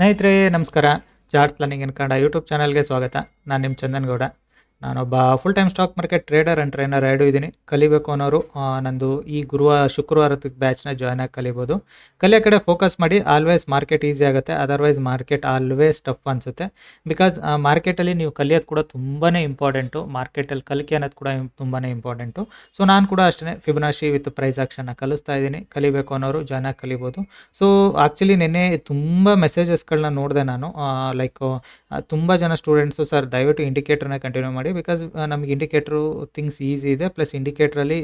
ಸ್ನೇಹಿತರೆ ನಮಸ್ಕಾರ. Chart planning in Kannada YouTube ಚಾನಲ್ಗೆ ಸ್ವಾಗತ. ನಾನು ನಿಮ್ಮ ಚಂದನ್ ಗೌಡ. ನಾನೊಬ್ಬ full time stock market trader and trainer ಎರಡು ಇದ್ದೀನಿ. ಕಲಿಬೇಕು ಅನ್ನೋರು ನಂದು ಈ ಗುರುವಾರ ಶುಕ್ರವಾರದ ಬ್ಯಾಚ್ನ ಜಾಯ್ನ್ ಆಗಿ ಕಲಿಬೋದು. ಕಲಿಯೋ ಕಡೆ ಫೋಕಸ್ ಮಾಡಿ ಆಲ್ವೇಸ್ ಮಾರ್ಕೆಟ್ ಈಸಿ ಆಗುತ್ತೆ. ಅದರ್ವೈಸ್ ಮಾರ್ಕೆಟ್ ಆಲ್ವೇಸ್ ಟಫ್ ಅನಿಸುತ್ತೆ. ಬಿಕಾಸ್ ಮಾರ್ಕೆಟಲ್ಲಿ ನೀವು ಕಲಿಯೋದು ಕೂಡ ತುಂಬಾ ಇಂಪಾರ್ಟೆಂಟು ಮಾರ್ಕೆಟಲ್ಲಿ ಕಲಿಕೆ ಅನ್ನೋದು ಕೂಡ ತುಂಬಾ ಇಂಪಾರ್ಟೆಂಟು ಸೊ ನಾನು ಕೂಡ ಅಷ್ಟೇ ಫಿಬನಾಶಿ ವಿತ್ ಪ್ರೈಸ್ ಆಕ್ಷನ್ನ ಕಲಿಸ್ತಾ ಇದ್ದೀನಿ. ಕಲಿಬೇಕು ಅನ್ನೋರು ಜಾಯ್ನ್ ಆಗಿ ಕಲಿಬೋದು. ಸೊ ಆ್ಯಕ್ಚುಲಿ ನಿನ್ನೆ ತುಂಬ ಮೆಸೇಜಸ್ಗಳನ್ನ ನೋಡಿದೆ ನಾನು. ಲೈಕ್ ತುಂಬ ಜನ ಸ್ಟೂಡೆಂಟ್ಸು ಸರ್ ದಯವಿಟ್ಟು ಇಂಡಿಕೇಟರ್ನ ಕಂಟಿನ್ಯೂ ಮಾಡಿ. ಬಿಕಾಸ್ ನಮಗೆ ಇಂಡಿಕೇಟ್ರು ಥಿಂಗ್ಸ್ ಈಸಿ ಇದೆ. ಪ್ಲಸ್ ಇಂಡಿಕೇಟ್ರಲ್ಲಿ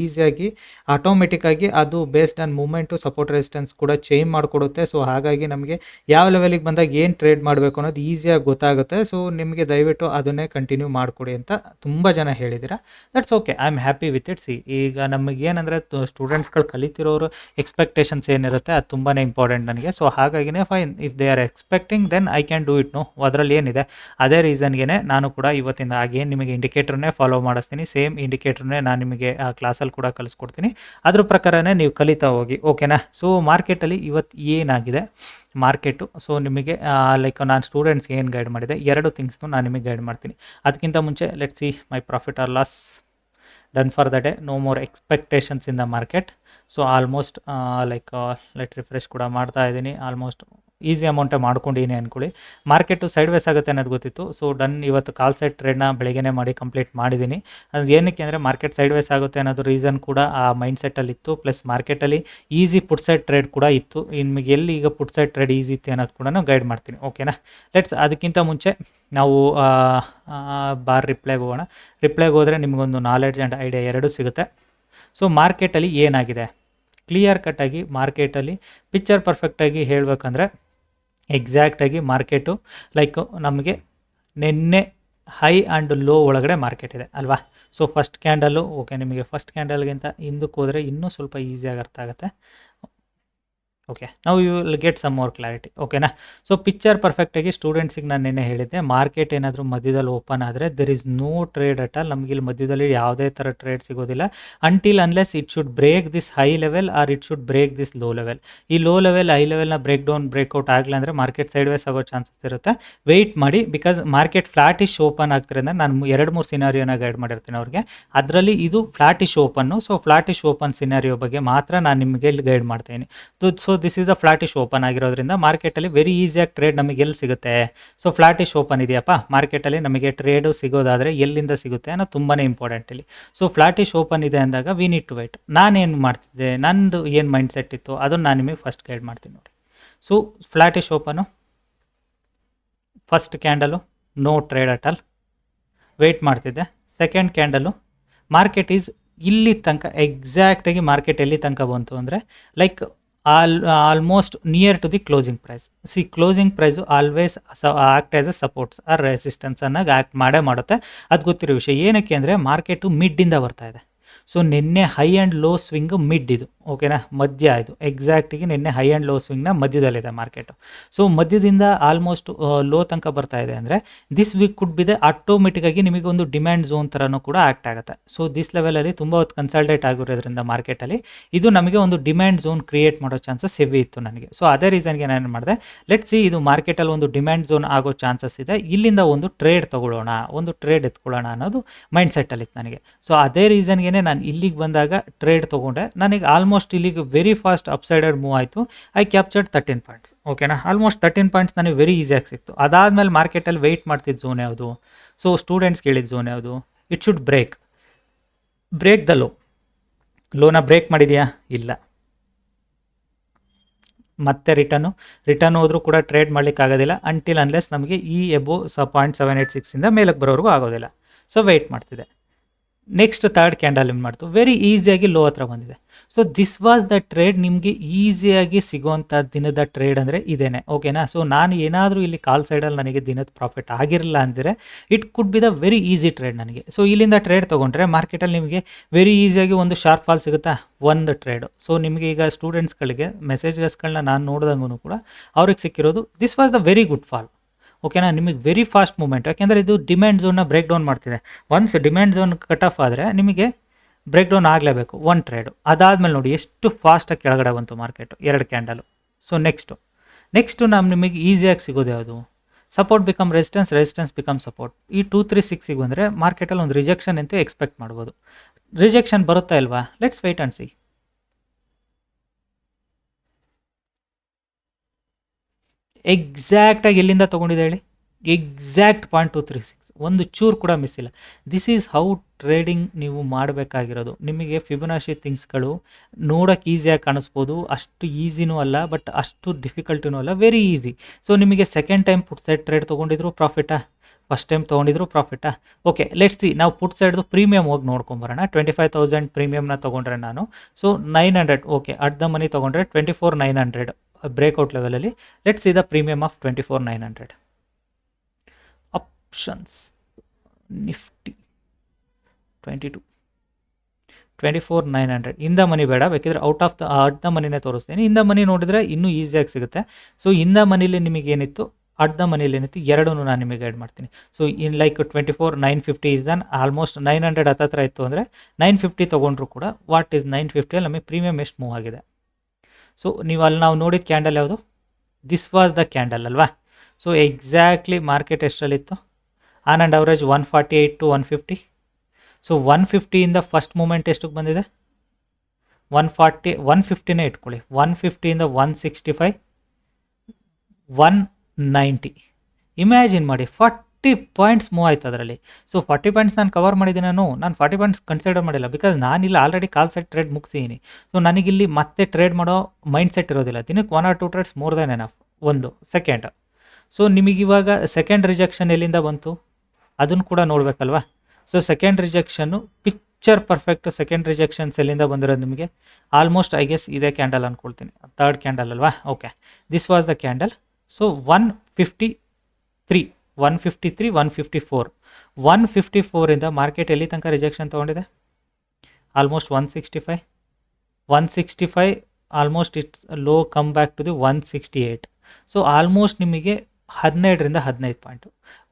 ಈಸಿಯಾಗಿ ಆಟೋಮೆಟಿಕ್ಕಾಗಿ ಅದು based on movement support resistance ಕೂಡ ಚೇಂಜ್ ಮಾಡಿಕೊಡುತ್ತೆ. ಸೊ ಹಾಗಾಗಿ ನಮಗೆ ಯಾವ ಲೆವೆಲಿಗೆ ಬಂದಾಗ ಏನು ಟ್ರೇಡ್ ಮಾಡಬೇಕು ಅನ್ನೋದು ಈಸಿಯಾಗಿ ಗೊತ್ತಾಗುತ್ತೆ. ಸೊ ನಿಮಗೆ ದಯವಿಟ್ಟು ಅದನ್ನೇ ಕಂಟಿನ್ಯೂ ಮಾಡಿಕೊಡಿ ಅಂತ ತುಂಬ ಜನ ಹೇಳಿದ್ದೀರಾ. That's okay I am happy with it see ಈಗ ನಮಗೆ ಏನಂದರೆ ಸ್ಟೂಡೆಂಟ್ಸ್ಗಳು ಕಲಿತಿರೋರು ಎಕ್ಸ್ಪೆಕ್ಟೇಷನ್ಸ್ ಏನಿರುತ್ತೆ, ಅದು ತುಂಬಾ ಇಂಪಾರ್ಟೆಂಟ್ ನನಗೆ. ಸೊ ಹಾಗಾಗಿನೇ fine if they are expecting then I can do it no ಅದರಲ್ಲಿ ಏನಿದೆ? ಅದೇ ರೀಸನ್ಗೆ ನಾನು ಕೂಡ ಇವತ್ತಿಂದ ಆಗೇನು ನಿಮಗೆ ಇಂಡಿಕೇಟರ್ನೇ ಫಾಲೋ ಮಾಡಿಸ್ತೀನಿ. ಸೇಮ್ ಇಂಡಿಕೇಟರ್ನೇ ನಾನು ನಿಮಗೆ ಆ ಕ್ಲಾಸಲ್ಲಿ ಕೂಡ ಕಲಿಸ್ಕೊಡ್ತೀನಿ ಅದ್ರ ಪ್ರಕಾರನೇ ನೀವು ಕಲಿತಾ ಹೋಗಿ ಓಕೆನಾ ಸೊ ಮಾರ್ಕೆಟಲ್ಲಿ ಇವತ್ತು ಏನಾಗಿದೆ? ಮಾರ್ಕೆಟು ಸೊ ನಿಮಗೆ ಲೈಕ್ ನಾನು ಸ್ಟೂಡೆಂಟ್ಸ್ಗೆ ಏನು ಗೈಡ್ ಮಾಡಿದೆ? ಎರಡು ಥಿಂಗ್ಸ್ನು ನಾನು ನಿಮಗೆ ಗೈಡ್ ಮಾಡ್ತೀನಿ. ಅದಕ್ಕಿಂತ ಮುಂಚೆ let see my profit or loss done for the day no more expectations in the market so almost like let refresh ಕೂಡ ಮಾಡ್ತಾ ಇದ್ದೀನಿ. ಆಲ್ಮೋಸ್ಟ್ ಈಸಿ ಅಮೌಂಟೇ ಮಾಡ್ಕೊಂಡಿದ್ದೀನಿ ಅಂದ್ಕೊಳ್ಳಿ ಮಾರ್ಕೆಟು ಸೈಡ್ ವೇಸ್ ಆಗುತ್ತೆ ಅನ್ನೋದು ಗೊತ್ತಿತ್ತು. ಸೊ ಡನ್ ಇವತ್ತು ಕಾಲ್ ಸೈಡ್ ಟ್ರೇಡ್ನ ಬೆಳಗ್ಗೆನೇ ಮಾಡಿ ಕಂಪ್ಲೀಟ್ ಮಾಡಿದ್ದೀನಿ. ಅದು ಏನಕ್ಕೆ ಅಂದರೆ ಮಾರ್ಕೆಟ್ ಸೈಡ್ ವೇಸ್ ಆಗುತ್ತೆ ಅನ್ನೋದು ರೀಸನ್ ಕೂಡ ಆ ಮೈಂಡ್ ಸೆಟ್ಟಲ್ಲಿ ಇತ್ತು. ಪ್ಲಸ್ ಮಾರ್ಕೆಟಲ್ಲಿ ಈಸಿ ಪುಟ್ ಸೈಡ್ ಟ್ರೇಡ್ ಕೂಡ ಇತ್ತು. ನಿಮಗೆ ಎಲ್ಲಿ ಈಗ ಪುಟ್ ಸೈಡ್ ಟ್ರೇಡ್ ಈಸಿ ಇತ್ತು ಅನ್ನೋದು ಕೂಡ ಗೈಡ್ ಮಾಡ್ತೀನಿ. ಓಕೆನಾ ಲೆಟ್ಸ್ ಅದಕ್ಕಿಂತ ಮುಂಚೆ ನಾವು ಬಾರ್ ರಿಪ್ಲೈಗೆ ಹೋಗೋಣ. ರಿಪ್ಲೈಗೆ ಹೋದರೆ ನಿಮಗೊಂದು ನಾಲೆಡ್ಜ್ ಆ್ಯಂಡ್ ಐಡಿಯಾ ಎರಡೂ ಸಿಗುತ್ತೆ. ಸೊ ಮಾರ್ಕೆಟಲ್ಲಿ ಏನಾಗಿದೆ? ಕ್ಲಿಯರ್ ಕಟ್ಟಾಗಿ ಮಾರ್ಕೆಟಲ್ಲಿ ಪಿಕ್ಚರ್ ಪರ್ಫೆಕ್ಟಾಗಿ ಹೇಳಬೇಕಂದ್ರೆ ಎಕ್ಸಾಕ್ಟಾಗಿ ಮಾರ್ಕೆಟು ಲೈಕ್ ನಮಗೆ ನಿನ್ನೆ ಹೈ ಆ್ಯಂಡ್ ಲೋ ಒಳಗಡೆ ಮಾರ್ಕೆಟ್ ಇದೆ, ಅಲ್ವಾ? ಸೊ ಫಸ್ಟ್ ಕ್ಯಾಂಡಲ್ಲು ಓಕೆ ನಿಮಗೆ ಫಸ್ಟ್ ಕ್ಯಾಂಡಲ್ಗಿಂತ ಹಿಂದಕ್ಕೆ ಹೋದರೆ ಇನ್ನೂ ಸ್ವಲ್ಪ ಈಸಿಯಾಗಿ ಅರ್ಥ ಆಗುತ್ತೆ. ಓಕೆ ನಾವು you will get some more clarity ಓಕೆನಾ ಸೊ ಪಿಕ್ಚರ್ ಪರ್ಫೆಕ್ಟಾಗಿ ಸ್ಟೂಡೆಂಟ್ಸಿಗೆ ನಾನು ನಿನ್ನೆ ಹೇಳಿದ್ದೆ ಮಾರ್ಕೆಟ್ ಏನಾದರೂ ಮಧ್ಯದಲ್ಲಿ ಓಪನ್ ಆದರೆ there is no trade at all ನಮಗೆ ಇಲ್ಲಿ ಮಧ್ಯದಲ್ಲಿ ಯಾವುದೇ ಥರ ಟ್ರೇಡ್ ಸಿಗೋದಿಲ್ಲ. Until unless it should break this high level or it should break this low level ಈ ಲೋ ಲೆವೆಲ್ ಹೈ ಲೆವೆಲ್ನ ಬ್ರೇಕ್ ಡೌನ್ ಬ್ರೇಕ್ಔಟ್ ಆಗಲ್ಲ ಅಂದರೆ ಮಾರ್ಕೆಟ್ ಸೈಡ್ ವೇಸ್ ಆಗೋ ಚಾನ್ಸಸ್ ಇರುತ್ತೆ. ವೆಯ್ಟ್ ಮಾಡಿ ಬಿಕಾಸ್ ಮಾರ್ಕೆಟ್ ಫ್ಲಾಟಿಶ್ ಓಪನ್ ಆಗ್ತಿರೋದ್ರಿಂದ ನಾನು ಎರಡು ಮೂರು ಸಿನಾರಿಯೋನ ಗೈಡ್ ಮಾಡಿರ್ತೀನಿ ಅವ್ರಿಗೆ. ಅದರಲ್ಲಿ ಇದು flattish open so flattish open scenario ಬಗ್ಗೆ ಮಾತ್ರ ನಾನು ನಿಮಗೆ ಇಲ್ಲಿ ಗೈಡ್ ಮಾಡ್ತೀನಿ. So this is the flattish open ಆಗಿರೋದ್ರಿಂದ ಮಾರ್ಕೆಟಲ್ಲಿ ವೆರಿ ಈಸಿಯಾಗಿ ಟ್ರೇಡ್ ನಮಗೆ ಎಲ್ಲಿ ಸಿಗುತ್ತೆ? ಸೊ ಫ್ಲಾಟಿಶ್ ಓಪನ್ ಇದೆಯಪ್ಪ. ಮಾರ್ಕೆಟಲ್ಲಿ ನಮಗೆ ಟ್ರೇಡು ಸಿಗೋದಾದರೆ ಎಲ್ಲಿಂದ ಸಿಗುತ್ತೆ ಅನ್ನೋ ತುಂಬಾ ಇಂಪಾರ್ಟೆಂಟ್ ಇಲ್ಲಿ. ಸೊ ಫ್ಲಾಟಿಶ್ ಓಪನ್ ಇದೆ ಅಂದಾಗ ವಿ ನೀಡ್ ಟು ವೇಟ್ ನಾನೇನು ಮಾಡ್ತಿದ್ದೆ? ನಂದು ಏನು ಮೈಂಡ್ ಸೆಟ್ ಇತ್ತು? ಅದನ್ನು ನಾನು ನಿಮಗೆ ಫಸ್ಟ್ ಗೈಡ್ ಮಾಡ್ತೀನಿ ನೋಡಿ. So flattish open first candle no trade at all wait ಮಾಡ್ತಿದ್ದೆ. ಸೆಕೆಂಡ್ ಕ್ಯಾಂಡಲು ಮಾರ್ಕೆಟ್ ಈಸ್ ಇಲ್ಲಿ ತನಕ ಎಕ್ಸಾಕ್ಟಾಗಿ ಮಾರ್ಕೆಟ್ ಎಲ್ಲಿ ತನಕ ಬಂತು ಅಂದರೆ like all almost near to the closing price see closing price always act as a supports or resistance ಅನ್ನಾಗಿ act ಮಾಡೇ ಮಾಡುತ್ತೆ. ಅದು ಗೊತ್ತಿರೋ ವಿಷಯ ಏನಕ್ಕೆ ಅಂದರೆ ಮಾರ್ಕೆಟು ಮಿಡ್ಡಿಂದ ಬರ್ತಾ ಇದೆ. ಸೊ ನಿನ್ನೆ high and low swing mid ಇದು ಓಕೆನಾ ಮಧ್ಯ ಇದು. ಎಕ್ಸಾಕ್ಟಿಗೆ ನಿನ್ನೆ ಹೈ ಆ್ಯಂಡ್ ಲೋ ಸ್ವಿಂಗ್ನ ಮಧ್ಯದಲ್ಲಿದೆ ಮಾರ್ಕೆಟು ಸೊ ಮಧ್ಯದಿಂದ ಆಲ್ಮೋಸ್ಟ್ ಲೋ ತನಕ ಬರ್ತಾ ಇದೆ ಅಂದರೆ ದಿಸ್ ವೀಕ್ ಕುಡ್ ಬಿದೆ ಆಟೋಮೆಟಿಕ್ಕಾಗಿ ನಿಮಗೆ ಒಂದು ಡಿಮ್ಯಾಂಡ್ ಝೋನ್ ಥರನೂ ಕೂಡ ಆ್ಯಕ್ಟ್ ಆಗುತ್ತೆ. ಸೊ ದಿಸ್ ಲೆವೆಲಲ್ಲಿ ತುಂಬ ಹೊತ್ತು ಕನ್ಸಲ್ಟೇಟ್ ಆಗಿರೋದ್ರಿಂದ ಮಾರ್ಕೆಟಲ್ಲಿ ಇದು ನಮಗೆ ಒಂದು ಡಿಮ್ಯಾಂಡ್ ಝೋನ್ ಕ್ರಿಯೇಟ್ ಮಾಡೋ ಚಾನ್ಸಸ್ ಹೆವಿ ಇತ್ತು ನನಗೆ. ಸೊ ಅದೇ ರೀಸನ್ಗೆ ನಾನು ಮಾಡಿದೆ ಲೆಟ್ ಸಿ ಇದು ಮಾರ್ಕೆಟಲ್ಲಿ ಒಂದು ಡಿಮ್ಯಾಂಡ್ ಝೋನ್ ಆಗೋ ಚಾನ್ಸಸ್ ಇದೆ. ಇಲ್ಲಿಂದ ಒಂದು ಟ್ರೇಡ್ ತೊಗೊಳ್ಳೋಣ, ಒಂದು ಟ್ರೇಡ್ ಎತ್ಕೊಳ್ಳೋಣ ಅನ್ನೋದು ಮೈಂಡ್ ಸೆಟ್ಟಲ್ಲಿತ್ತು ನನಗೆ. ಸೊ ಅದೇ ರೀಸನ್ಗೆ ನಾನು ಇಲ್ಲಿಗೆ ಬಂದಾಗ ಟ್ರೇಡ್ ತೊಗೊಂಡೆ. ನನಗೆ ಆಲ್ಮೋಸ್ಟ್ ಇಲ್ಲಿಗೆ ವೆರಿ ಫಾಸ್ಟ್ ಅಪ್ಸೈಡೆಡ್ ಮೂವ್ ಆಯಿತು. ಐ ಕ್ಯಾಪ್ಚರ್ಡ್ ತರ್ಟೀನ್ ಪಾಯಿಂಟ್ಸ್ ಓಕೆನಾ ಆಲ್ಮೋಸ್ಟ್ ತರ್ಟೀನ್ ಪಾಯಿಂಟ್ಸ್ ನನಗೆ ವೆರಿ ಈಸಿಯಾಗಿ ಸಿಕ್ತು. ಅದಾದಮೇಲೆ ಮಾರ್ಕೆಟಲ್ಲಿ ವೆಯ್ಟ್ ಮಾಡ್ತಿದ್ದ ಝೋನ್ ಯಾವುದು? ಸೊ ಸ್ಟೂಡೆಂಟ್ಸ್ ಕೇಳಿದ ಝೋನ್ ಯಾವುದು? It should break break the low loan break ಮಾಡಿದೆಯಾ? ಇಲ್ಲ. ಮತ್ತೆ ರಿಟರ್ನು ರಿಟರ್ನ್ ಹೋದರೂ ಕೂಡ ಟ್ರೇಡ್ ಮಾಡ್ಲಿಕ್ಕೆ ಆಗೋದಿಲ್ಲ. ಅಂಟಿಲ್ ಅನ್ಲೆಸ್ ನಮಗೆ ಈ ಎಬೋ ಸ ಪಾಯಿಂಟ್ ಸೆವೆನ್ ಏಯ್ಟ್ ಸಿಕ್ಸಿಂದ ಮೇಲಕ್ಕೆ ಬರೋವರೆಗೂ ಆಗೋದಿಲ್ಲ. ಸೊ ವೆಯ್ಟ್ ಮಾಡ್ತಿದೆ ನೆಕ್ಸ್ಟ್ ಥರ್ಡ್ ಕ್ಯಾಂಡಲ್ ಏನು ಮಾಡ್ತು? ವೆರಿ ಈಸಿಯಾಗಿ ಲೋ ಹತ್ರ ಬಂದಿದೆ. So this was the trade ನಿಮಗೆ ಈಸಿಯಾಗಿ ಸಿಗೋವಂಥ ದಿನದ ಟ್ರೇಡ್ ಅಂದರೆ ಇದೇನೆ. ಓಕೆನಾ ಸೊ ನಾನು ಏನಾದರೂ ಇಲ್ಲಿ ಕಾಲ್ ಸೈಡಲ್ಲಿ ನನಗೆ ದಿನದ ಪ್ರಾಫಿಟ್ ಆಗಿರಲಿಲ್ಲ ಅಂದರೆ it could be the very easy trade ನನಗೆ. ಸೊ ಇಲ್ಲಿಂದ ಟ್ರೇಡ್ ತೊಗೊಂಡ್ರೆ ಮಾರ್ಕೆಟಲ್ಲಿ ನಿಮಗೆ ವೆರಿ ಈಸಿಯಾಗಿ ಒಂದು ಶಾರ್ಪ್ ಫಾಲ್ ಸಿಗುತ್ತಾ? ಒಂದು ಟ್ರೇಡು ಸೊ ನಿಮಗೆ ಈಗ ಸ್ಟೂಡೆಂಟ್ಸ್ಗಳಿಗೆ ಮೆಸೇಜಸ್ಗಳನ್ನ ನಾನು ನೋಡಿದಂಗೂ ಕೂಡ, ಅವ್ರಿಗೆ ಸಿಕ್ಕಿರೋದು this was the very good fall ಓಕೆನಾ? ನಿಮಗೆ ವೆರಿ ಫಾಸ್ಟ್ ಮೂಮೆಂಟ್ ಯಾಕೆಂದರೆ ಇದು ಡಿಮ್ಯಾಂಡ್ ಝೋನ್ನ ಬ್ರೇಕ್ ಡೌನ್ ಮಾಡ್ತಿದೆ. Once demand zone cut off ಆದರೆ ನಿಮಗೆ ಬ್ರೇಕ್ ಡೌನ್ ಆಗಲೇಬೇಕು ಒನ್ ಟ್ರೇಡು ಅದಾದಮೇಲೆ ನೋಡಿ, ಎಷ್ಟು ಫಾಸ್ಟಾಗಿ ಕೆಳಗಡೆ ಬಂತು ಮಾರ್ಕೆಟು ಎರಡು ಕ್ಯಾಂಡಲು ಸೊ ನೆಕ್ಸ್ಟು ನೆಕ್ಸ್ಟು ನಮ್ಮ ನಿಮಗೆ ಈಸಿಯಾಗಿ ಸಿಗೋದು ಯಾವುದು? Support become resistance resistance become support ಈ ಟೂ ತ್ರೀ ಸಿಕ್ಸಿಗೆ ಬಂದರೆ ಮಾರ್ಕೆಟಲ್ಲಿ ಒಂದು ರಿಜೆಕ್ಷನ್ ಅಂತೂ ಎಕ್ಸ್ಪೆಕ್ಟ್ ಮಾಡ್ಬೋದು. ರಿಜೆಕ್ಷನ್ ಬರುತ್ತಾ ಇಲ್ವಾ? ಲೆಟ್ಸ್ ವೆಯ್ಟ್ ಆ್ಯಂಡ್ ಸಿ ಎಕ್ಸಾಕ್ಟಾಗಿ ಎಲ್ಲಿಂದ ತೊಗೊಂಡಿದೆ ಹೇಳಿ? Exact point two three six ಒಂದು ಚೂರು ಕೂಡ ಮಿಸ್ ಇಲ್ಲ. ದಿಸ್ ಈಸ್ ಹೌ ಟ್ರೇಡಿಂಗ್ ನೀವು ಮಾಡಬೇಕಾಗಿರೋದು. ನಿಮಗೆ ಫಿಬನಾಶಿ ಥಿಂಗ್ಸ್ಗಳು ನೋಡೋಕೆ ಈಸಿಯಾಗಿ ಕಾಣಿಸ್ಬೋದು. ಅಷ್ಟು ಈಸಿನೂ ಅಲ್ಲ ಬಟ್ ಅಷ್ಟು ಡಿಫಿಕಲ್ಟಿನೂ ಅಲ್ಲ. ವೆರಿ ಈಸಿ ಸೊ ನಿಮಗೆ second time put side trade ತೊಗೊಂಡಿದ್ರು ಪ್ರಾಫಿಟಾ ಫಸ್ಟ್ ಟೈಮ್ ತೊಗೊಂಡಿದ್ರು ಪ್ರಾಫಿಟಾ ಓಕೆ ಲೆಟ್ಸ್ ಸಿ ನಾವು ಪುಟ್ ಸೈಡ್ದು ಪ್ರೀಮಿಯಮ್ ಹೋಗಿ ನೋಡ್ಕೊಂಬರೋಣ. ಟ್ವೆಂಟಿ ಫೈವ್ ತೌಸಂಡ್ ಪ್ರೀಮಿಯಮ್ನ ತೊಗೊಂಡ್ರೆ ನಾನು. So nine hundred okay at the money ತೊಗೊಂಡ್ರೆ twenty four nine hundred breakout ಲೆವೆಲಲ್ಲಿ let's see the premium of twenty four nine hundred options Nifty twenty two twenty four nine hundred ಇಂದ money ಬೇಡ, ಬೇಕಿದ್ರೆ out of the at the ಮನಿನೇ ತೋರಿಸ್ತೀನಿ. In the ಮನಿ ನೋಡಿದ್ರೆ ಇನ್ನೂ ಈಸಿಯಾಗಿ ಸಿಗುತ್ತೆ. ಸೊ ಇಂದ ಮನಿಲಿ ನಿಮಗೆ ಏನಿತ್ತು? ಅಟ್ ದ ಮನಿಲಿ ಏನಿತ್ತು? ಎರಡೂ ನಾನು ನಿಮಗೆ ಗೈಡ್ ಮಾಡ್ತೀನಿ. So in like twenty four nine fifty is then almost nine hundred ಹತ್ತತ್ರ ಇತ್ತು ಅಂದರೆ ನೈನ್ ಫಿಫ್ಟಿ ತೊಗೊಂಡ್ರು ಕೂಡ ವಾಟ್ ಈಸ್ ನೈನ್ ಫಿಫ್ಟಿಯಲ್ಲಿ ನಮಗೆ ಪ್ರೀಮಿಯಮ್ ಎಷ್ಟು ಮೂವ್ ಆಗಿದೆ? ಸೊ ನೀವು ಅಲ್ಲಿ ನಾವು ನೋಡಿದ ಕ್ಯಾಂಡಲ್ ಯಾವುದು? ದಿಸ್ ವಾಸ್ ದ ಕ್ಯಾಂಡಲ್ ಅಲ್ವಾ? So exactly market ಎಷ್ಟರಲ್ಲಿತ್ತು? On and average one forty eight to one fifty so one ಫಿಫ್ಟಿಯಿಂದ first moment ಎಷ್ಟಕ್ಕೆ ಬಂದಿದೆ? ಒನ್ ಫಾರ್ಟಿ ಒನ್ ಫಿಫ್ಟಿನೇ ಇಟ್ಕೊಳ್ಳಿ. One ಫಿಫ್ಟಿಯಿಂದ one sixty five one ninety imagine ಮಾಡಿ forty points move ಆಯ್ತು ಅದರಲ್ಲಿ. So forty points ನಾನು cover ಮಾಡಿದ್ದೀನಿ ನಾನು ನಾನು ಫಾರ್ಟಿ ಪಾಯಿಂಟ್ಸ್ ಕನ್ಸಿಡರ್ ಮಾಡಿಲ್ಲ. ಬಿಕಾಸ್ ನಾನಿಲ್ಲ ಆಲ್ರೆಡಿ ಕಾಲ್ ಸೆಟ್ ಟ್ರೇಡ್ ಮುಗಿಸಿದ್ದೀನಿ ಸೊ ನನಗಿಲ್ಲಿ ಮತ್ತೆ ಟ್ರೇಡ್ ಮಾಡೋ ಮೈಂಡ್ ಸೆಟ್ ಇರೋದಿಲ್ಲ. ದಿನಕ್ಕೆ one or two trades more then enough ಒಂದು ಸೆಕೆಂಡ್ ಸೊ ನಿಮಗಿವಾಗ ಸೆಕೆಂಡ್ ರಿಜೆಕ್ಷನ್ ಎಲ್ಲಿಂದ ಬಂತು? ಅದನ್ನು ಕೂಡ ನೋಡಬೇಕಲ್ವಾ? So second rejection picture perfect second rejections ಎಲ್ಲಿಂದ ಬಂದಿರೋದು ನಿಮಗೆ? ಆಲ್ಮೋಸ್ಟ್ ಐ ಗೆಸ್ ಇದೇ ಕ್ಯಾಂಡಲ್ ಅಂದ್ಕೊಳ್ತೀನಿ ಥರ್ಡ್ ಕ್ಯಾಂಡಲ್ ಅಲ್ವಾ? Okay this was the candle so one fifty three one fifty three, one fifty four. One fifty ಫೋರಿಂದ market ಎಲ್ಲಿ ತನಕ rejection ತೊಗೊಂಡಿದೆ? Almost one sixty five one sixty five almost it's low come back to the one sixty eight so almost ನಿಮಗೆ ಹದಿನೈದರಿಂದ ಹದಿನೈದು point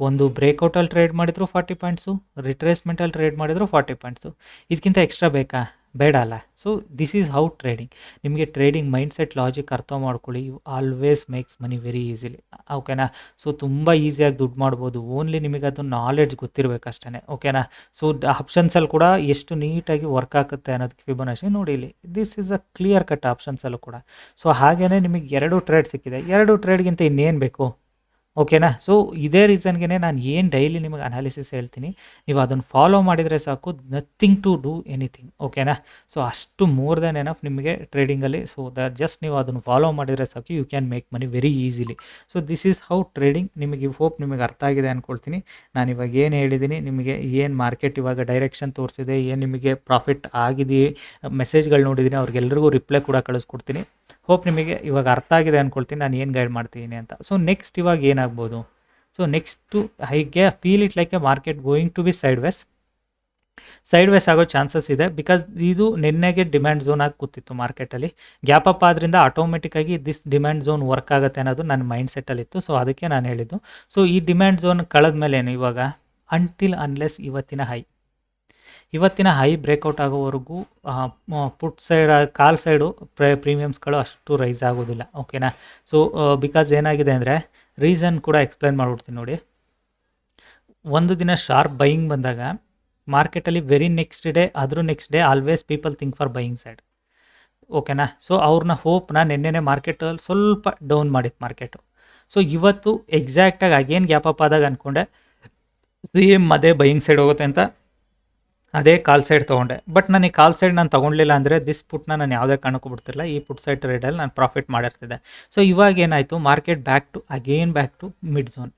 ಒಂದು ಬ್ರೇಕೌಟಲ್ಲಿ trade ಮಾಡಿದ್ರು forty points ರಿಟ್ರೇಸ್ಮೆಂಟಲ್ಲಿ trade ಮಾಡಿದ್ರು ಫಾರ್ಟಿ ಪಾಯಿಂಟ್ಸು ಇದಕ್ಕಿಂತ ಎಕ್ಸ್ಟ್ರಾ ಬೇಕಾ? ಬೇಡ ಅಲ್ಲ. So this is how trading ನಿಮಗೆ ಟ್ರೇಡಿಂಗ್ ಮೈಂಡ್ಸೆಟ್ ಲಾಜಿಕ್ ಅರ್ಥ ಮಾಡ್ಕೊಳ್ಳಿ. You always makes money very easily ಓಕೆನಾ ಸೊ ತುಂಬ ಈಸಿಯಾಗಿ ದುಡ್ಡು ಮಾಡ್ಬೋದು. ಓನ್ಲಿ ನಿಮಗೆ ಅದು ನಾಲೆಡ್ಜ್ ಗೊತ್ತಿರಬೇಕಷ್ಟೇ ಓಕೆನಾ ಸೊ ಆಪ್ಷನ್ಸಲ್ಲಿ ಕೂಡ ಎಷ್ಟು ನೀಟಾಗಿ ವರ್ಕ್ ಆಗುತ್ತೆ ಅನ್ನೋದಕ್ಕೆ ಫಿಬೊನಾಶಿ ನೋಡಿ ಇಲ್ಲಿ. This is a clear cut ಆಪ್ಷನ್ಸಲ್ಲೂ ಕೂಡ. ಸೊ ಹಾಗೆಯೇ ನಿಮಗೆ ಎರಡು ಟ್ರೇಡ್ ಸಿಕ್ಕಿದೆ. ಎರಡು ಟ್ರೇಡ್ಗಿಂತ ಇನ್ನೇನು ಬೇಕು? ಓಕೆನಾ ಸೊ ಇದೇ ರೀಸನ್ಗೆ ನಾನು ಏನು ಡೈಲಿ ನಿಮಗೆ ಅನಾಲಿಸಿಸ್ ಹೇಳ್ತೀನಿ. ನೀವು ಅದನ್ನು ಫಾಲೋ ಮಾಡಿದರೆ ಸಾಕು ನಥಿಂಗ್ ಟು ಡೂ ಎನಿಥಿಂಗ್ ಓಕೆನಾ ಸೊ ಅಷ್ಟು ಮೋರ್ ದೆನ್ ಎನಫ್ ನಿಮಗೆ ಟ್ರೇಡಿಂಗಲ್ಲಿ ಸೊ ದ ಜಸ್ಟ್ ನೀವು ಅದನ್ನು ಫಾಲೋ ಮಾಡಿದರೆ ಸಾಕು you can make money very easily so this is how trading ನಿಮಗೆ ಹೋಪ್ ನಿಮಗೆ ಅರ್ಥ ಆಗಿದೆ ಅಂದ್ಕೊಳ್ತೀನಿ ನಾನು ಇವಾಗ ಏನು ಹೇಳಿದ್ದೀನಿ ನಿಮಗೆ ಏನು ಮಾರ್ಕೆಟ್ ಇವಾಗ ಡೈರೆಕ್ಷನ್ ತೋರಿಸಿದೆ, ಏನು ನಿಮಗೆ ಪ್ರಾಫಿಟ್ ಆಗಿದೆಯೇ ಮೆಸೇಜ್ಗಳು ನೋಡಿದ್ದೀನಿ ಅವ್ರಿಗೆಲ್ಲರಿಗೂ ರಿಪ್ಲೈ ಕೂಡ ಕಳಿಸ್ಕೊಡ್ತೀನಿ. ಹೋಪ್ ನಿಮಗೆ ಇವಾಗ ಅರ್ಥ ಆಗಿದೆ ಅಂದ್ಕೊಳ್ತೀನಿ ನಾನು ಏನು ಗೈಡ್ ಮಾಡ್ತೀನಿ ಅಂತ. ಸೊ ನೆಕ್ಸ್ಟ್ ಇವಾಗ ಏನಾಗ್ಬೋದು so next ಹೈಗೆ feel it like a market going to be sideways sideways ಆಗೋ ಚಾನ್ಸಸ್ ಇದೆ ಬಿಕಾಸ್ ಇದು ನಿನ್ನೆಗೆ ಡಿಮ್ಯಾಂಡ್ ಝೋನ್ ಆಗಿ ಕೂತಿತ್ತು ಮಾರ್ಕೆಟಲ್ಲಿ ಗ್ಯಾಪ್ ಅಪ್ ಆದ್ದರಿಂದ ಆಟೋಮೆಟಿಕ್ಕಾಗಿ ದಿಸ್ ಡಿಮ್ಯಾಂಡ್ ಝೋನ್ ವರ್ಕ್ ಆಗುತ್ತೆ ಅನ್ನೋದು ನನ್ನ ಮೈಂಡ್ ಸೆಟ್ಟಲ್ಲಿತ್ತು ಸೊ ಅದಕ್ಕೆ ನಾನು ಹೇಳಿದ್ದು. ಸೊ ಈ ಡಿಮ್ಯಾಂಡ್ ಝೋನ್ ಕಳೆದ ಮೇಲೆ ಏನು ಇವಾಗ? ಅಂಟಿಲ್ ಅನ್ಲೆಸ್ ಇವತ್ತಿನ ಹೈ ಇವತ್ತಿನ ಹೈ ಬ್ರೇಕ್ಔಟ್ ಆಗೋವರೆಗೂ put side call side pray ಪ್ರೀಮಿಯಮ್ಸ್ಗಳು ಅಷ್ಟು ರೈಸ್ ಆಗೋದಿಲ್ಲ. ಓಕೆನಾ ಸೊ ಬಿಕಾಸ್ ಏನಾಗಿದೆ ಅಂದರೆ ರೀಸನ್ ಕೂಡ ಎಕ್ಸ್ಪ್ಲೈನ್ ಮಾಡಿಬಿಡ್ತೀನಿ ನೋಡಿ. ಒಂದು ದಿನ ಶಾರ್ಪ್ ಬೈಯಿಂಗ್ ಬಂದಾಗ ಮಾರ್ಕೆಟಲ್ಲಿ ವೆರಿ ನೆಕ್ಸ್ಟ್ ಡೇ ಆದರೂ next day always people think for buying side. ಓಕೆನಾ? ಸೊ ಅವ್ರನ್ನ ಹೋಪ್ನ ನಿನ್ನೆನೆ ಮಾರ್ಕೆಟಲ್ಲಿ ಸ್ವಲ್ಪ ಡೌನ್ ಮಾಡಿತ್ತು ಮಾರ್ಕೆಟು. ಸೊ ಇವತ್ತು ಎಕ್ಸಾಕ್ಟಾಗಿ ಆಗೇನು ಗ್ಯಾಪ್ ಅಪ್ ಆದಾಗ ಅಂದ್ಕೊಂಡೆ ಸೇಮ್ ಅದೇ ಬೈಯಿಂಗ್ ಸೈಡ್ ಹೋಗುತ್ತೆ ಅಂತ ಅದೇ ಕಾಲ್ ಸೈಡ್ ತೊಗೊಂಡೆ. ಬಟ್ ನಾನು ಈ ಕಾಲ್ ಸೈಡ್ ನಾನು ತೊಗೊಳ್ಲಿಲ್ಲ ಅಂದರೆ ದಿಸ್ ಪುಟ್ನ ನಾನು ಯಾವುದೇ ಕಾರಣಕ್ಕೂ ಬಿಡ್ತಿರಲ್ಲ ಈ ಪುಟ್ ಸೈಡ್ ಟ್ರೇಡಲ್ಲಿ ನಾನು ಪ್ರಾಫಿಟ್ ಮಾಡಿರ್ತಿದ್ದೆ. ಸೊ ಇವಾಗ ಏನಾಯಿತು? Market back to again back to mid zone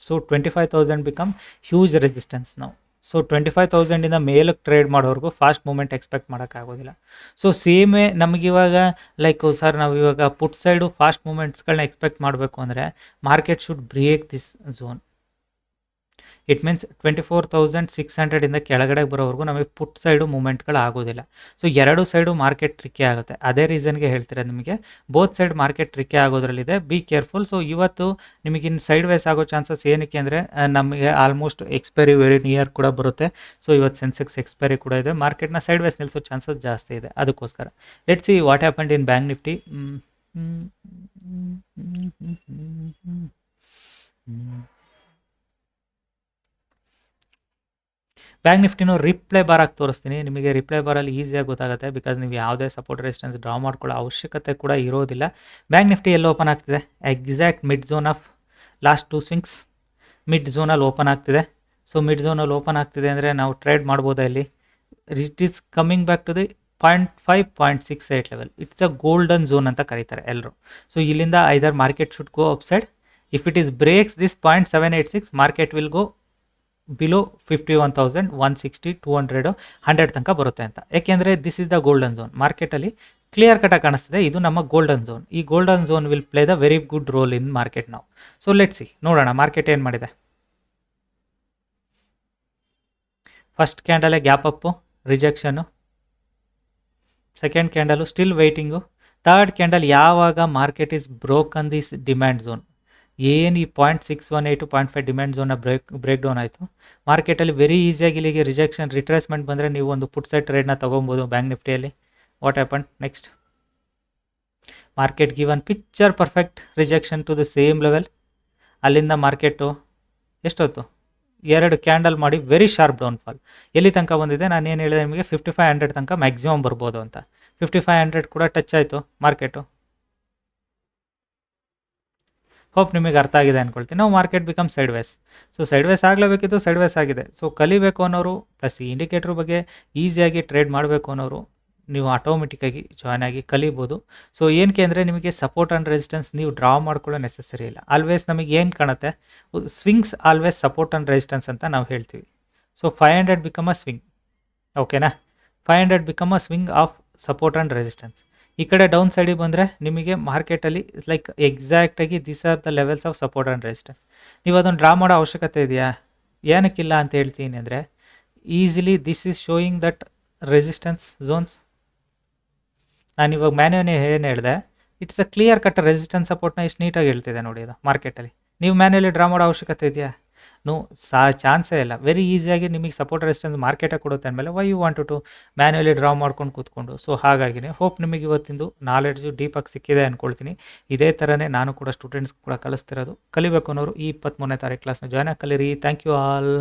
so twenty five thousand become huge resistance ನಾವು ಸೊ ಟ್ವೆಂಟಿ ಫೈವ್ ತೌಸಂಡಿಂದ ಮೇಲಕ್ಕೆ ಟ್ರೇಡ್ ಮಾಡೋವರೆಗೂ ಫಾಸ್ಟ್ ಮೂಮೆಂಟ್ ಎಕ್ಸ್ಪೆಕ್ಟ್ ಮಾಡೋಕ್ಕಾಗೋದಿಲ್ಲ ಸೊ ಸೇಮೇ ನಮಗಿವಾಗ ಲೈಕ್ ಸರ್ ನಾವು ಇವಾಗ ಪುಟ್ ಸೈಡು ಫಾಸ್ಟ್ ಮೂಮೆಂಟ್ಸ್ಗಳನ್ನ ಎಕ್ಸ್ಪೆಕ್ಟ್ ಮಾಡಬೇಕು ಅಂದರೆ market should break this zone it means twenty four thousand six ಹಂಡ್ರೆಡಿಂದ ಕೆಳಗಡೆ ಬರೋವರೆಗೂ ನಮಗೆ ಪುಟ್ ಸೈಡು ಮೂಮೆಂಟ್ಗಳು ಆಗೋದಿಲ್ಲ ಸೊ ಎರಡು ಸೈಡು ಮಾರ್ಕೆಟ್ ಟ್ರಿಕ್ಕಿ ಆಗುತ್ತೆ ಅದೇ ರೀಸನ್ಗೆ ಹೇಳ್ತಿರೋದು ನಿಮಗೆ ಬೋತ್ ಸೈಡ್ ಮಾರ್ಕೆಟ್ ಟ್ರಿಕ್ಕಿ ಆಗೋದ್ರಲ್ಲಿದೆ ಬಿ ಕೇರ್ಫುಲ್ ಸೊ ಇವತ್ತು ನಿಮಗೆ ಇನ್ನು ಸೈಡ್ ವೈಸ್ ಆಗೋ ಚಾನ್ಸಸ್ ಏನಕ್ಕೆ ಅಂದರೆ ನಮಗೆ ಆಲ್ಮೋಸ್ಟ್ ಎಕ್ಸ್ಪೈರಿ ವೆರಿ ನಿಯರ್ ಕೂಡ ಬರುತ್ತೆ ಸೊ ಇವತ್ತು ಸೆನ್ಸೆಕ್ಸ್ ಎಕ್ಸ್ಪೈರಿ ಕೂಡ ಇದೆ ಮಾರ್ಕೆಟ್ನ ಸೈಡ್ ವೈಸ್ ನಿಲ್ಲಿಸೋ ಚಾನ್ಸಸ್ ಜಾಸ್ತಿ ಇದೆ ಅದಕ್ಕೋಸ್ಕರ let see what happened in bank Nifty bank ನಿಫ್ಟಿನೂ replay bar ಆಗಿ ತೋರಿಸ್ತೀನಿ. ನಿಮಗೆ ರಿಪ್ಲೈ ಬಾರಲ್ಲಿ ಈಸಿಯಾಗಿ ಗೊತ್ತಾಗುತ್ತೆ. ಬಿಕಾಸ್ ನೀವು ಯಾವುದೇ ಸಪೋರ್ಟ್ ರೆಸಿಸ್ಟೆನ್ಸ್ ಡ್ರಾ ಮಾಡ್ಕೊಳ್ಳೋ ಅವಶ್ಯಕತೆ ಕೂಡ ಇರೋದಿಲ್ಲ. ಬ್ಯಾಂಕ್ ನಿಫ್ಟಿ ಎಲ್ಲಿ ಓಪನ್ ಆಗ್ತಿದೆ? Exact mid zone of last two swings mid ಝೋನಲ್ಲಿ open ಆಗ್ತಿದೆ. ಸೊ ಮಿಡ್ ಝೋನಲ್ಲಿ ಓಪನ್ ಆಗ್ತಿದೆ ಅಂದರೆ ನಾವು ಟ್ರೇಡ್ ಮಾಡ್ಬೋದಾ ಇಲ್ಲಿ? It is coming back to the point five point six eight level it's a golden zone ಅಂತ ಕರೀತಾರೆ ಎಲ್ಲರೂ ಸೊ ಇಲ್ಲಿಂದ either market should go up side if it is breaks this point seven eight six market will go below fifty one thousand one sixty two hundred hundred ತನಕ ಬರುತ್ತೆ ಅಂತ. ಯಾಕೆಂದರೆ this is the golden zone ಮಾರ್ಕೆಟಲ್ಲಿ clear ಕಟಾಗಿ ಕಾಣಿಸ್ತಿದೆ. ಇದು ನಮ್ಮ golden zone ಈ golden zone will play the very good role in market ನಾವು ಸೊ ಲೆಟ್ ಸಿ ನೋಡೋಣ ಮಾರ್ಕೆಟ್ ಏನು ಮಾಡಿದೆ? First ಕ್ಯಾಂಡಲೇ gap up rejection second candle still waiting third candle ಯಾವಾಗ market is broken this demand zone ಏನು ಈ point six one eight point five demand ಝೋನ್ನ break break down ಆಯಿತು? ಮಾರ್ಕೆಟಲ್ಲಿ very ಈಸಿಯಾಗಿ ಇಲ್ಲಿಗೆ ರಿಜೆಕ್ಷನ್ ರಿಟ್ರೇಸ್ಮೆಂಟ್ ಬಂದರೆ ನೀವು ಒಂದು ಪುಟ್ ಸೈಡ್ ಟ್ರೇಡ್ನ ತೊಗೊಬೋದು bank ನಿಫ್ಟಿಯಲ್ಲಿ. What happen next market given picture perfect rejection to the same level ಅಲ್ಲಿಂದ ಮಾರ್ಕೆಟು ಎಷ್ಟೊತ್ತು? ಎರಡು ಕ್ಯಾಂಡಲ್ ಮಾಡಿ ವೆರಿ ಶಾರ್ಪ್ ಡೌನ್ಫಾಲ್ ಎಲ್ಲಿ ತನಕ ಬಂದಿದೆ? ನಾನು ಏನು ಹೇಳಿದೆ ನಿಮಗೆ ಫಿಫ್ಟಿ ಫೈವ್ ಹಂಡ್ರೆಡ್ ತನಕ ಮ್ಯಾಕ್ಸಿಮಮ್ ಬರ್ಬೋದು ಅಂತ. ಫಿಫ್ಟಿ ಫೈವ್ ಹಂಡ್ರೆಡ್ ಕೂಡ ಟಚ್ ಆಯಿತು ಮಾರ್ಕೆಟು ಹೋಪ್ ನಿಮಗೆ ಅರ್ಥ ಆಗಿದೆ ಅಂದ್ಕೊಳ್ತೀನಿ ನಾವು market become sideways so sideways ಆಗಲೇಬೇಕಿದ್ದು sideways ಆಗಿದೆ. ಸೊ ಕಲಿಬೇಕು ಅನ್ನೋರು ಪ್ಲಸ್ ಈ ಇಂಡಿಕೇಟ್ರ್ ಬಗ್ಗೆ ಈಸಿಯಾಗಿ ಟ್ರೇಡ್ ಮಾಡಬೇಕು ಅನ್ನೋರು, ನೀವು ಆಟೋಮೆಟಿಕ್ಕಾಗಿ ಜಾಯ್ನ್ ಆಗಿ ಕಲಿಬೋದು. ಸೊ ಏನಕ್ಕೆ ಅಂದರೆ ನಿಮಗೆ ಸಪೋರ್ಟ್ ಆ್ಯಂಡ್ ರೆಸಿಸ್ಟೆನ್ಸ್ ನೀವು ಡ್ರಾ ಮಾಡ್ಕೊಳ್ಳೋ ನೆಸೆಸರಿ ಇಲ್ಲ. ಆಲ್ವೇಸ್ ನಮಗೆ ಏನು ಕಾಣುತ್ತೆ? Swings always support and resistance ಅಂತ ನಾವು ಹೇಳ್ತೀವಿ. So five hundred become a swing ಓಕೆನಾ five hundred become a swing of support and resistance ಈ ಕಡೆ ಡೌನ್ ಸೈಡಿಗೆ ಬಂದರೆ ನಿಮಗೆ ಮಾರ್ಕೆಟಲ್ಲಿ like ಎಕ್ಸಾಕ್ಟಾಗಿ this are the levels of support and resistance ನೀವು ಅದನ್ನು ಡ್ರಾ ಮಾಡೋ ಅವಶ್ಯಕತೆ ಇದೆಯಾ? ಏನಕ್ಕಿಲ್ಲ ಅಂತ ಹೇಳ್ತೀನಿ ಅಂದರೆ easily this is showing that resistance zones ನಾನು ಇವಾಗ ಮ್ಯಾನ್ಯೂನೇ ಏನು ಹೇಳಿದೆ it's a clear cut resistance ಸಪೋರ್ಟ್ನ ಇಷ್ಟು ನೀಟಾಗಿ ಹೇಳ್ತಿದೆ ನೋಡಿ ಅದು ಮಾರ್ಕೆಟಲ್ಲಿ ನೀವು ಮ್ಯಾನ್ಯಲಿ ಡ್ರಾ ಮಾಡೋ ಅವಶ್ಯಕತೆ ಇದೆಯಾ? ನೋ, ಸಾ, ಚಾನ್ಸೇ ಇಲ್ಲ. ವೆರಿ ಈಸಿಯಾಗಿ ನಿಮಗೆ ಸಪೋರ್ಟ್ ರೆಸ್ಟೆನ್ಸ್ ಮಾರ್ಕೆಟೇ ಕೊಡುತ್ತೆ ಅಂದಮೇಲೆ why you want to manually draw ಮಾಡ್ಕೊಂಡು ಕೂತ್ಕೊಂಡು? ಸೊ ಹಾಗಾಗಿನೇ ಹೋಪ್ ನಿಮಗೆ ಇವತ್ತಿಂದು ನಾಲೆಡ್ಜು ಡೀಪಾಗಿ ಸಿಕ್ಕಿದೆ ಅಂದ್ಕೊಳ್ತೀನಿ ಇದೇ ಥರನೇ ನಾನು ಕೂಡ ಸ್ಟೂಡೆಂಟ್ಸ್ ಕೂಡ ಕಲಿಸ್ತಿರೋದು. ಕಲಿಬೇಕು ಅನ್ನೋರು ಈ ಇಪ್ಪತ್ತ್ಮೂರನೇ ತಾರೀಕು ಕ್ಲಾಸ್ನ ಜಾಯ್ನ್ ಆಗಿ ಕಲೀರಿ. Thank you all